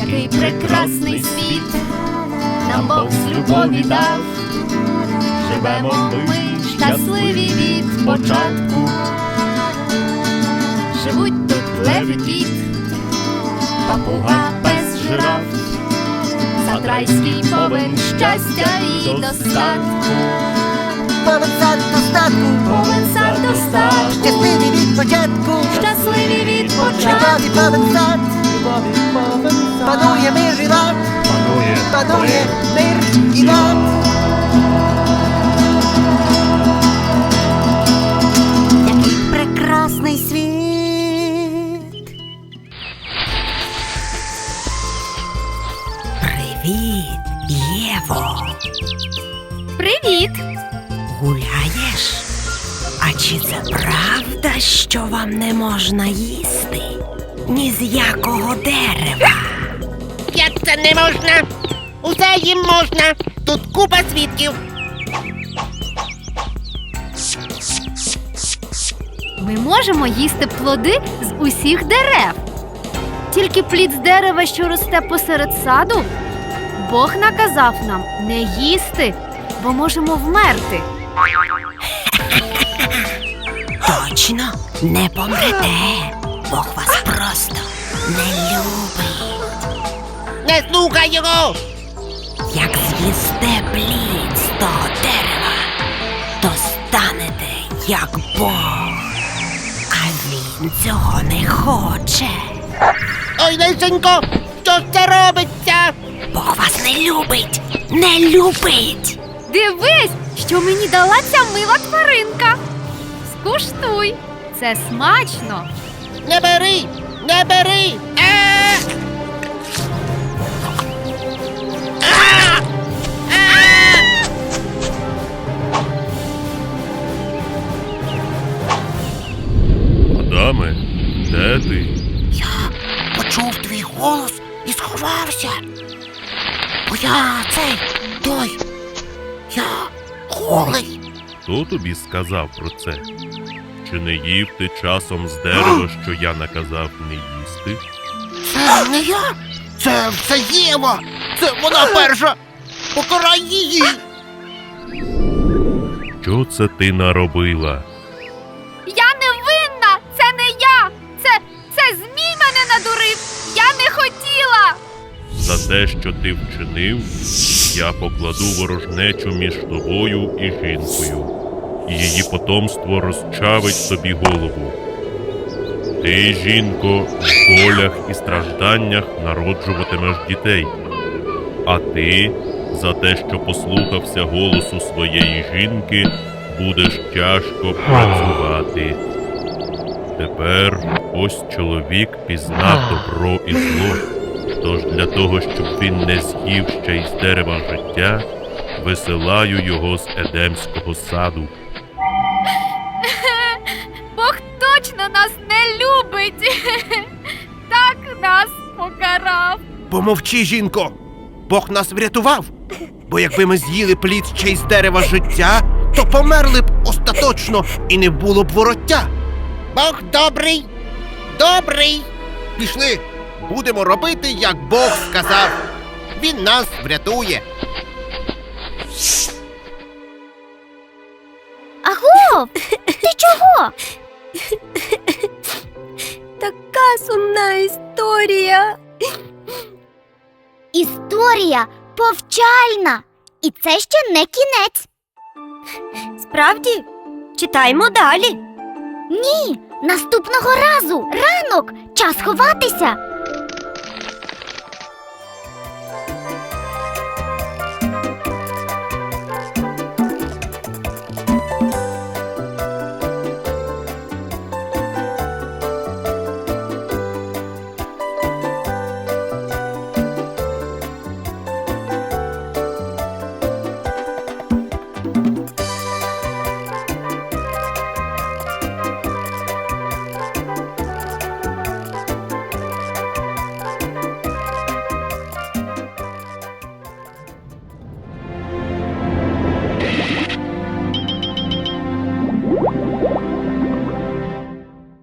Який прекрасний світ нам Бог з любові дав. Живемо ми щасливі від початку. Живуть тут лев і кіт, папуга, пес, жираф. Сатрайський повен щастя і достатку. Повен сад достатку, Повен сад достатку, щасливий від початку, щасливі від початку. повен сад, мир і лад. Який прекрасний світ. Привіт, Єво. Привіт! Гуляєш? А чи це правда, що вам не можна їсти? Ні з якого дерева. Як це не можна? Усе їм можна. Тут купа свідків. Ми можемо їсти плоди з усіх дерев. Тільки плід з дерева, що росте посеред саду, Бог наказав нам не їсти, бо можемо вмерти. Точно не помрете. Бог вас просто не любить. Не слухай його! Як з'їсте плід з того дерева, то станете як Бог. А він цього не хоче. Ой, лисенько, що це робиться? Бог вас не любить, не любить. Дивись, що мені дала ця мила тваринка. Скуштуй, це смачно. Не бери! Не бери! Адаме, де ти? Я почув твій голос і сховався. Бо я цей той. Я голий. Хто тобі сказав про це? Чи не їв ти часом з дерева, що я наказав не їсти? Це не я! Це все Єва! Це вона перша! Покарай її! Що це ти наробила? За те, що ти вчинив, я покладу ворожнечу між тобою і жінкою, і її потомство розчавить тобі голову. Ти, жінко, в болях і стражданнях народжуватимеш дітей, а ти за те, що послухався голосу своєї жінки, будеш тяжко працювати. Тепер ось чоловік пізнав добро і зло. Для того, щоб він не з'їв ще й з дерева життя, висилаю його з Едемського саду. Бог точно нас не любить! Так нас покарав. Помовчи, жінко. Бог нас врятував. Бо якби ми з'їли плід ще й з дерева життя, то померли б остаточно і не було б вороття. Бог добрий! Добрий! Пішли, будемо робити, як Бог сказав. Він нас врятує. Аго! Ти чого? Така сумна історія. Історія повчальна. І це ще не кінець. Справді? Читаймо далі. Ні, наступного разу ранок, час ховатися.